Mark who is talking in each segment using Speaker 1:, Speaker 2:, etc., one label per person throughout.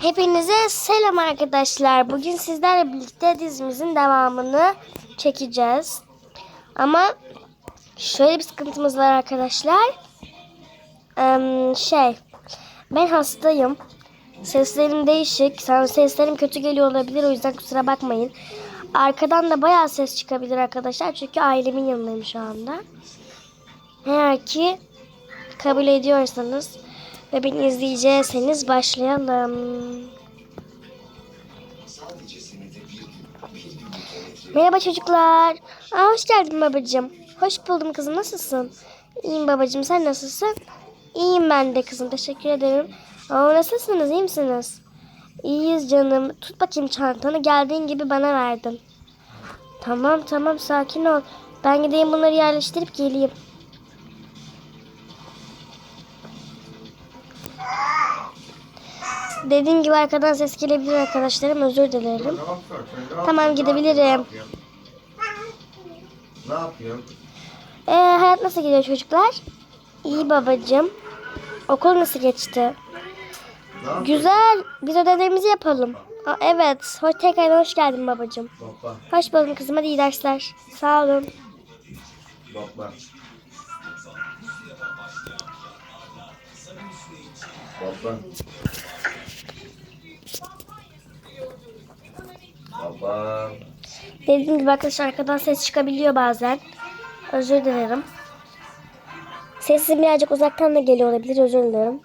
Speaker 1: Hepinize selam arkadaşlar. Bugün sizlerle birlikte dizimizin devamını çekeceğiz. Ama şöyle bir sıkıntımız var arkadaşlar. Eee, şey, ben hastayım. Seslerim değişik. Seslerim kötü geliyor olabilir. O yüzden kusura bakmayın. Arkadan da bayağı ses çıkabilir arkadaşlar. Çünkü ailemin yanındayım şu anda. Eğer ki kabul ediyorsanız ve beni izleyecekseniz başlayalım. Merhaba çocuklar. Aa, hoş geldin babacığım. Hoş buldum kızım. Nasılsın? İyiyim babacığım. Sen nasılsın? İyiyim ben de kızım. Teşekkür ederim. Aa, nasılsınız? İyi misiniz? İyiyiz canım. Tut bakayım çantanı. Geldiğin gibi bana verdin. Tamam tamam sakin ol. Ben gideyim bunları yerleştirip geleyim. Dediğim gibi arkadan ses gelebilir arkadaşlarım. Özür dilerim. Tamam gidebilirim.
Speaker 2: Ne yapıyorsun?
Speaker 1: Ee, hayat nasıl gidiyor çocuklar? İyi babacığım. Okul nasıl geçti? Güzel. Biz ödevlerimizi yapalım. Aa, evet. Hoş, tekrar hoş geldin babacığım.
Speaker 2: Baba,
Speaker 1: Hoş buldum kızım. Hadi iyi dersler. Sağ olun.
Speaker 2: baba. Baba.
Speaker 1: Dediğim gibi arkadaşlar arkadan ses çıkabiliyor bazen. Özür dilerim. Sesim birazcık uzaktan da geliyor olabilir. Özür dilerim.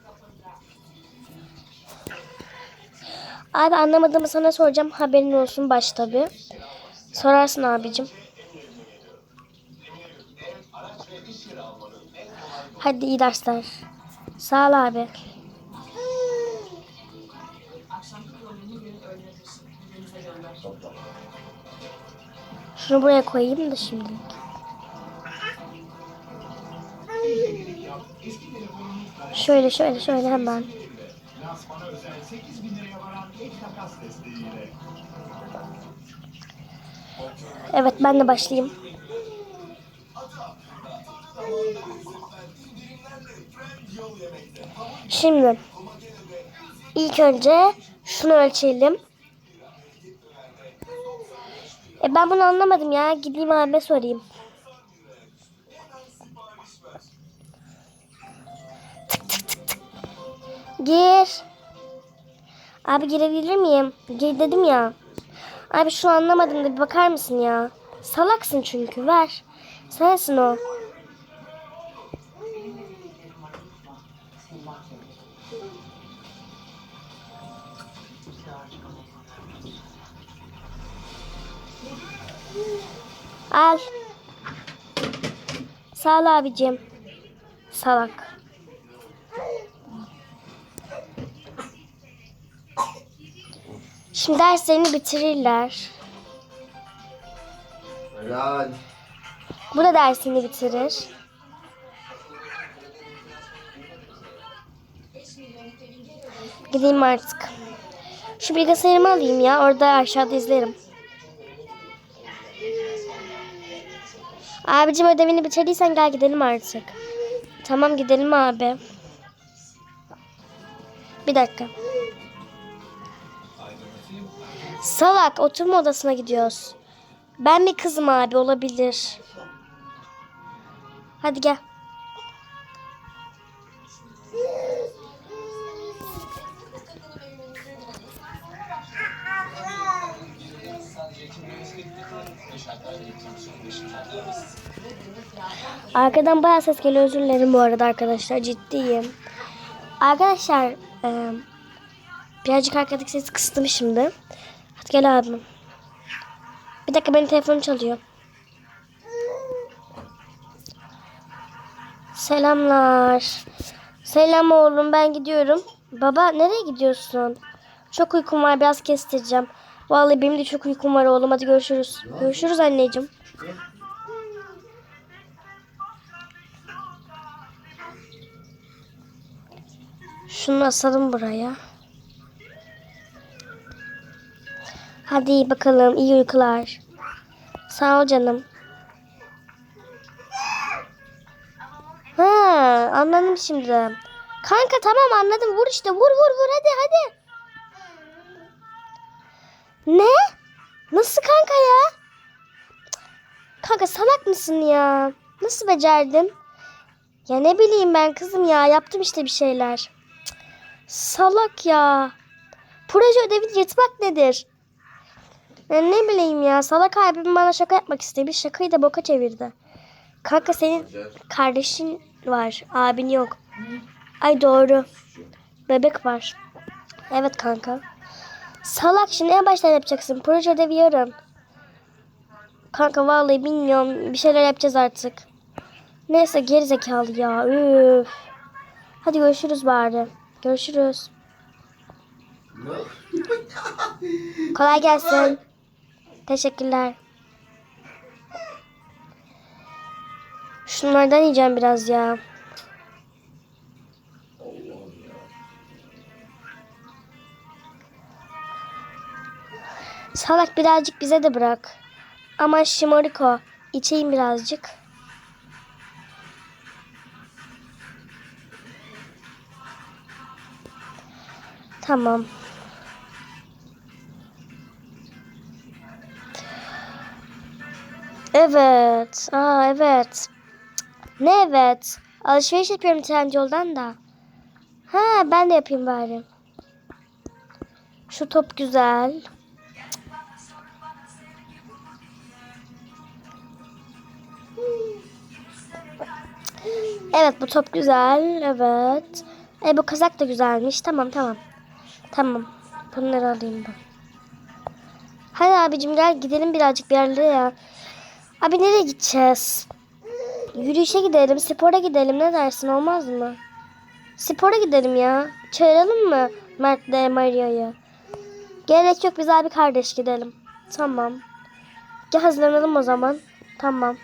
Speaker 1: Abi anlamadığımı sana soracağım. Haberin olsun baş tabi. Sorarsın abicim. Hadi iyi dersler. Sağ ol abi. Şunu buraya koyayım da şimdilik. Şöyle şöyle şöyle hemen. Evet ben de başlayayım. Şimdi ilk önce şunu ölçelim. E ben bunu anlamadım ya. Gideyim abime sorayım. Tık tık tık tık. Gir. Abi girebilir miyim? Gir dedim ya. Abi şu anlamadım da bir bakar mısın ya? Salaksın çünkü ver. Sensin o. Al. Sağ ol abicim. Salak. Şimdi derslerini bitirirler.
Speaker 2: Helal.
Speaker 1: Bu da dersini bitirir. Gideyim artık. Şu bilgisayarımı alayım ya. Orada aşağıda izlerim. Abicim ödevini bitirdiysen gel gidelim artık. Tamam gidelim abi. Bir dakika. Salak oturma odasına gidiyoruz. Ben bir kızım abi olabilir. Hadi gel. Arkadan bayağı ses geliyor özür dilerim bu arada arkadaşlar ciddiyim. Arkadaşlar e, birazcık arkadaki sesi kıstım şimdi. Hadi gel abim. Bir dakika benim telefonum çalıyor. Selamlar. Selam oğlum ben gidiyorum. Baba nereye gidiyorsun? Çok uykum var biraz kestireceğim. Vallahi benim de çok uykum var oğlum hadi görüşürüz. Görüşürüz anneciğim. Şunu asalım buraya. Hadi bakalım iyi uykular. Sağ ol canım. Ha, anladım şimdi. Kanka tamam anladım. Vur işte. Vur vur vur hadi hadi. Ne? Nasıl kanka ya? Kanka salak mısın ya? Nasıl becerdin? Ya ne bileyim ben kızım ya. Yaptım işte bir şeyler. Salak ya. Proje ödevi yırtmak nedir? Ya ne bileyim ya. Salak abim bana şaka yapmak istemiş. Şakayı da boka çevirdi. Kanka senin kardeşin var. Abin yok. Ay doğru. Bebek var. Evet kanka. Salak şimdi en baştan yapacaksın. Proje ödevi yarın. Kanka vallahi bilmiyorum. Bir şeyler yapacağız artık. Neyse geri zekalı ya. Üf. Hadi görüşürüz bari. Görüşürüz. Kolay gelsin. Teşekkürler. Şunlardan yiyeceğim biraz ya. Salak birazcık bize de bırak. Ama şımarık o. İçeyim birazcık. Tamam. Evet. Aa evet. Ne evet? Alışveriş yapıyorum Trendyol'dan da. Ha ben de yapayım bari. Şu top güzel. Evet bu top güzel. Evet. E bu kazak da güzelmiş. Tamam tamam. Tamam. Bunları alayım ben. Hadi abicim gel gidelim birazcık bir yerlere ya. Abi nereye gideceğiz? Yürüyüşe gidelim, spora gidelim. Ne dersin olmaz mı? Spora gidelim ya. Çağıralım mı Mert'le Maria'yı? Gerek yok biz abi kardeş gidelim. Tamam. Gel hazırlanalım o zaman. Tamam.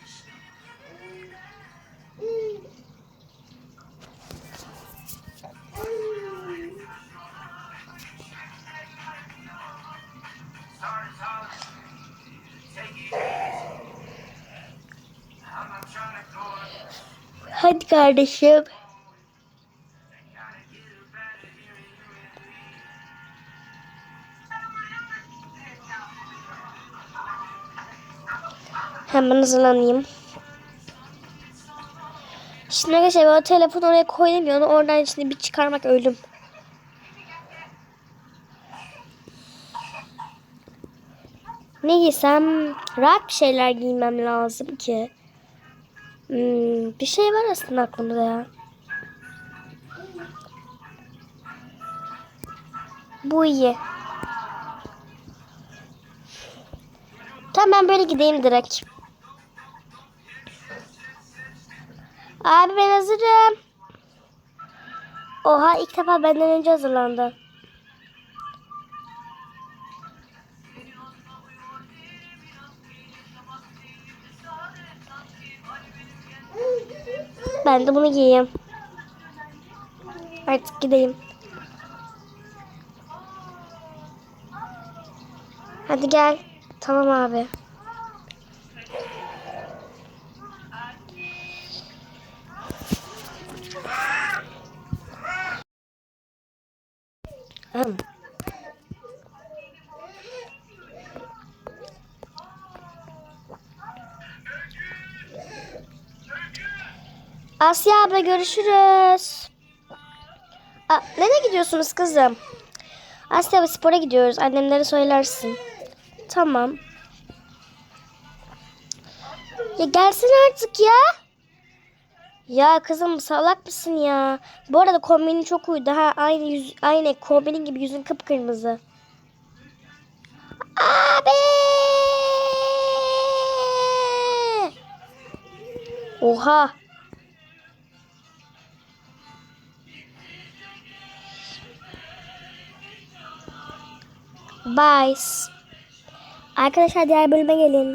Speaker 1: Hadi kardeşim. Hemen hazırlanayım. Şimdi arkadaşlar ben telefonu oraya koydum ya onu oradan şimdi bir çıkarmak ölüm. Ne giysem rahat bir şeyler giymem lazım ki. Hmm, bir şey var aslında aklımda ya. Bu iyi. Tamam ben böyle gideyim direkt. Abi ben hazırım. Oha ilk defa benden önce hazırlandı. Ben de bunu giyeyim. Artık gideyim. Hadi gel. Tamam abi. Ahem. Asya abla görüşürüz. Aa, nereye gidiyorsunuz kızım? Asya abla spora gidiyoruz. Annemlere söylersin. Tamam. Ya gelsin artık ya. Ya kızım salak mısın ya? Bu arada kombinin çok uydu ha. Aynı yüz, aynı kombinin gibi yüzün kıpkırmızı. Abi! Oha. Bye. Arkadaşlar diğer bölüme gelin.